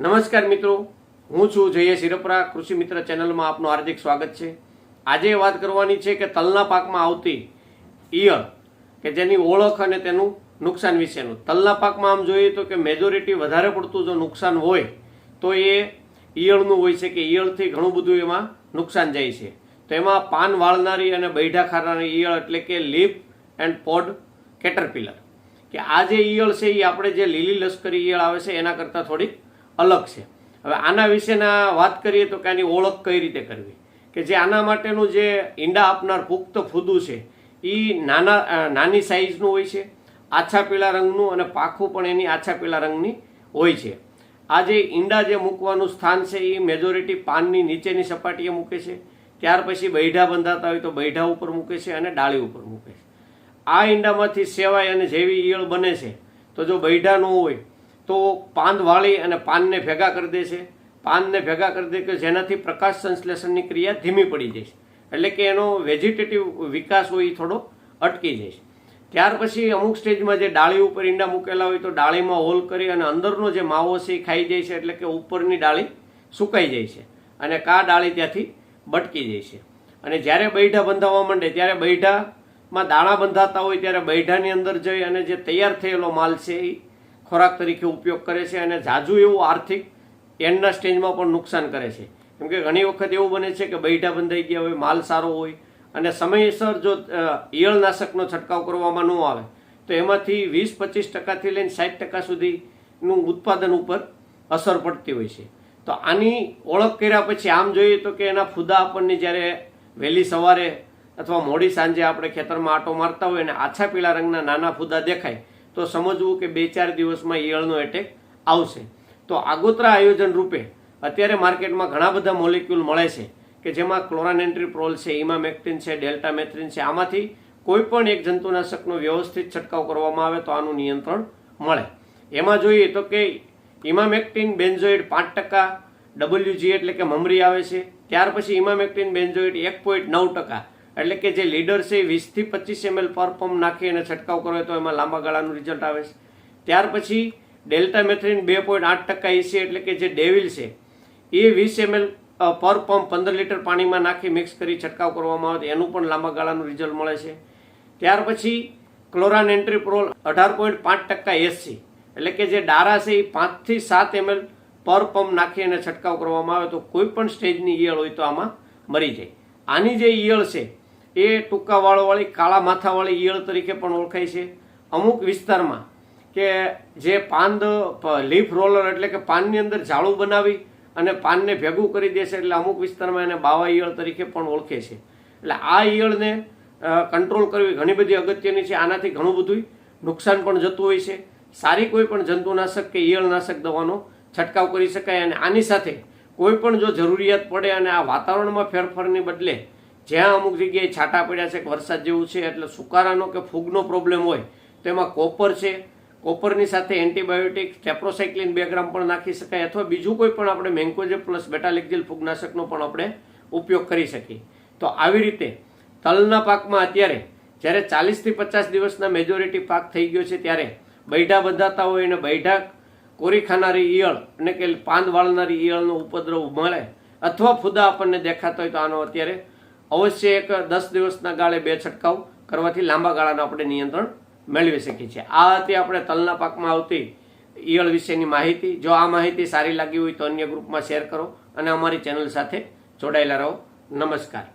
નમસ્કાર મિત્રો. હું છું જય શિરપરા કૃષિ મિત્ર ચેનલમાં આપનું હાર્દિક સ્વાગત છે. આજે વાત કરવાની છે કે તલના પાકમાં આવતી ઈયળ, કે જેની ઓળખ અને તેનું નુકસાન વિશેનું. તલના પાકમાં આમ જોઈએ તો કે મેજોરિટી વધારે પડતું જો નુકસાન હોય, તો એ ઈયળનું હોય છે કે ઈયળથી ઘણું બધું એમાં નુકસાન જાય છે. તો એમાં પાન વાળનારી અને બૈઠા ખાનારી ઈયળ એટલે કે લીપ એન્ડ પોડ કેટરપિલર. કે આ જે ઈયળ છે એ આપણે જે લીલી લશ્કરી ઈયળ આવે છે, એના કરતાં થોડીક અલગ છે. હવે આના વિશેના વાત કરીએ તો કે આની ઓળખ કઈ રીતે કરવી? કે જે આના માટેનું જે ઈંડા આપનાર પુખ્ત ફૂદું છે એ નાના નાની સાઈઝનું હોય છે, આછા પીળા રંગનું અને પાખું પણ એની આછા પીળા રંગની હોય છે. આ જે ઈંડા જે મૂકવાનું સ્થાન છે એ મેજોરિટી પાનની નીચેની સપાટીએ મૂકે છે. ત્યાર પછી બૈઢા બંધાતા હોય તો બૈઠા ઉપર મૂકે છે અને ડાળી ઉપર મૂકે છે. આ ઈંડામાંથી સેવાય અને જેવી ઈયળ બને છે, તો જો બૈઢા ન હોય તો પાંદ વાળી અને પાનને ભેગા કરી દે છે. પાનને ભેગા કરી દે કે જેનાથી પ્રકાશ સંશ્લેષણની ક્રિયા ધીમી પડી જાય છે. એટલે કે એનો વેજીટેટિવ વિકાસ હોય એ થોડો અટકી જાય છે. ત્યાર પછી અમુક સ્ટેજમાં જે ડાળી ઉપર ઈંડા મૂકેલા હોય તો ડાળીમાં હોલ કરી અને અંદરનો જે માવો છે એ ખાઈ જાય છે એટલે કે ઉપરની ડાળી સુકાઈ જાય છે. અને કા ડાળી ત્યાંથી બટકી જાય છે. અને જ્યારે બૈઠા બંધાવવા માંડે, ત્યારે બૈઠામાં દાણા બંધાતા હોય, ત્યારે બૈઠાની અંદર જઈ અને જે તૈયાર થયેલો માલ છે એ ખોરાક તરીકે ઉપયોગ કરે છે અને ઝાઝુ એવું આર્થિક એન્ડના સ્ટેજમાં પણ નુકસાન કરે છે. કેમ કે ઘણી વખત એવું બને છે કે બૈઠા બંધાઈ ગયા હોય, માલ સારો હોય અને સમયસર જો ઈયળનાશકનો છંટકાવ કરવામાં ન આવે, તો એમાંથી વીસ પચીસ ટકાથી લઈને સાઠ ટકા સુધીનું ઉત્પાદન ઉપર અસર પડતી હોય છે. તો આની ઓળખ કર્યા પછી આમ જોઈએ તો કે એના ફૂદા આપણને જ્યારે વહેલી સવારે અથવા મોડી સાંજે આપણે ખેતરમાં આટો મારતા હોય અને આછા પીળા રંગના નાના ફૂદા દેખાય તો સમજવું કે બે ચાર દિવસમાં ઈયળનો એટેક આવશે. તો આગોતરા આયોજન રૂપે અત્યારે માર્કેટમાં ઘણા બધા મોલિક્યુલ મળે છે કે જેમાં ક્લોરાનેન્ટ્રીપ્રોલ છે ઇમામેક્ટિન છે ડેલ્ટામેથ્રિન છે, આમાંથી કોઈ પણ એક જંતુનાશકનો વ્યવસ્થિત છંટકાવ કરવામાં આવે તો આનું નિયંત્રણ મળે. એમાં જોઈએ તો કે ઇમામેક્ટિન બેન્ઝોઇડ પાંચ ટકા ડબલ્યુજી એટલે કે મમરી આવે છે. ત્યાર પછી ઇમામેક્ટિન બેન્ઝોઇડ એક પોઈન્ટ નવ ટકા. એટલે કે જે લીડર છે વીસથી પચીસ એમએલ પર પંપ નાખી અને છંટકાવ કરો તો એમાં લાંબા ગાળાનું રિઝલ્ટ આવે છે. ત્યાર પછી ડેલ્ટા મેથ્રીન બે પોઈન્ટ આઠ ટકા એસી એટલે કે જે ડેવિલ છે, એ વીસ એમએલ પર પંપ પંદર લીટર પાણીમાં નાખી મિક્સ કરી છંટકાવ કરવામાં આવે એનું પણ લાંબા ગાળાનું રિઝલ્ટ મળે છે. ત્યાર પછી ક્લોરાન એન્ટ્રીપ્રોલ અઢાર પોઈન્ટ પાંચ ટકા એસસી એટલે કે જે ડારા છે એ પાંચથી સાત એમએલ પર પંપ નાખી અને છંટકાવ કરવામાં આવે તો કોઈ પણ સ્ટેજની ઈયળ હોય તો આમાં મરી જાય. આની જે ઈયળ છે એ ટૂંકા વાળોવાળી કાળા માથાવાળી ઈયળ તરીકે પણ ઓળખાય છે. અમુક વિસ્તારમાં કે જે પાંદ લીફ રોલર એટલે કે પાનની અંદર ઝાડું બનાવી અને પાનને ભેગું કરી દે છે એટલે અમુક વિસ્તારમાં એને બાવા ઈયળ તરીકે પણ ઓળખે છે. એટલે આ ઈયળને કંટ્રોલ કરવી ઘણી બધી અગત્યની છે. આનાથી ઘણું બધું નુકસાન પણ જતું હોય છે. સારી કોઈ પણ જંતુનાશક કે ઈયળનાશક દવાનો છંટકાવ કરી શકાય અને આની સાથે કોઈ પણ જો જરૂરિયાત પડે અને આ વાતાવરણમાં ફેરફારની બદલે જ્યાં અમુક જગ્યાએ છાંટા પડ્યા છે કે વરસાદ જેવું છે, એટલે સુકારાનો કે ફૂગનો પ્રોબ્લેમ હોય, તો એમાં કોપર છે. કોપરની સાથે એન્ટીબાયોટિક ટેપ્રોસાઇક્લિન બે ગ્રામ પણ નાખી શકાય, અથવા બીજું કોઈ પણ આપણે મેન્કોજે પ્લસ બેટાલિકજેલ ફૂગનાશકનો પણ આપણે ઉપયોગ કરી શકીએ. તો આવી રીતે તલના પાકમાં અત્યારે, જ્યારે ચાલીસથી પચાસ દિવસના મેજોરિટી પાક થઈ ગયો છે, ત્યારે બૈઠા બંધાતા હોય અને બૈઠા કોરી ખાનારી ઈયળ અને કે પાંદ વાળનારી ઈયળનો ઉપદ્રવ મળે, અથવા ફૂદા આપણને દેખાતા હોય તો આનો અત્યારે અવશ્ય એક દસ દિવસના ગાળે બે છંટકાવ કરવાથી લાંબા ગાળાનું આપણે નિયંત્રણ મેળવી શકીએ છીએ. આ હતી આપણે તલના પાકમાં આવતી ઈયળ વિશેની માહિતી. જો આ માહિતી સારી લાગી હોય તો અન્ય ગ્રુપમાં શેર કરો અને અમારી ચેનલ સાથે જોડાયેલા રહો. નમસ્કાર.